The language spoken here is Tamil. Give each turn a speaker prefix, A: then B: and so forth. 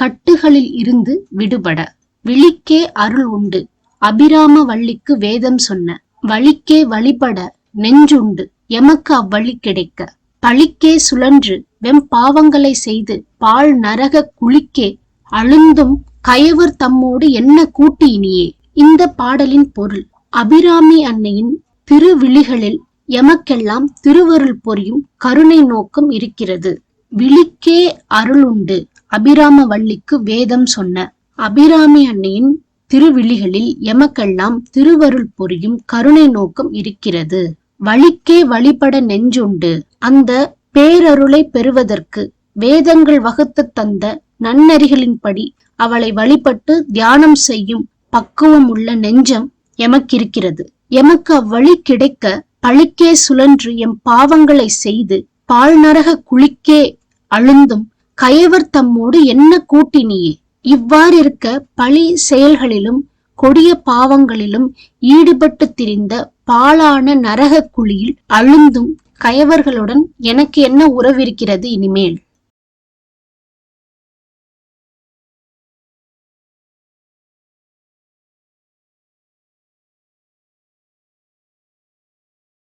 A: கட்டுகளில் இருந்து விடுபட. விழிக்கே அருள் உண்டு. அபிராம வள்ளிக்கு வேதம் சொன்ன. வழிக்கே வழிபட நெஞ்சுண்டு. எமக்கு அவ்வழி கிடைக்க. பழிக்கே சுழன்று. வெம் பாவங்களை செய்து பால் நரக குளிக்கே. அழுந்தும் கயவர் தம்மோடு என்ன கூட்டி இனியே. இந்த பாடலின் பொருள். அபிராமி அன்னையின் திருவிழிகளில் எமக்கெல்லாம் திருவருள் பொரியும் கருணை நோக்கம் இருக்கிறது. விழிக்கே அருளுண்டு அபிராம வள்ளிக்கு வேதம் சொன்ன. அபிராமி அன்னையின் திருவிழிகளில் எமக்கெல்லாம் திருவருள் புரியும் கருணை நோக்கம் இருக்கிறது. வழிக்கே வழிபட நெஞ்சுண்டு. அந்த பேரருளை பெறுவதற்கு வேதங்கள் வகுத்து தந்த நன்னறிகளின்படி அவளை வழிபட்டு தியானம் செய்யும் பக்குவம் உள்ள நெஞ்சம் எமக்கிருக்கிறது. எமக்கு அவ்வழி கிடைக்க பழிக்கே சுழன்று எம் பாவங்களை செய்து பால் நரக குளிக்கே அழுந்தும் கயவர் தம்மோடு என்ன கூட்டினியே? இவ்வாறிருக்க பழி செயல்களிலும் கொடிய பாவங்களிலும் ஈடுபட்டு திரிந்த பாழான நரக குழியில் அழுந்தும் கயவர்களுடன் எனக்கு என்ன உறவிருக்கிறது இனிமேல்?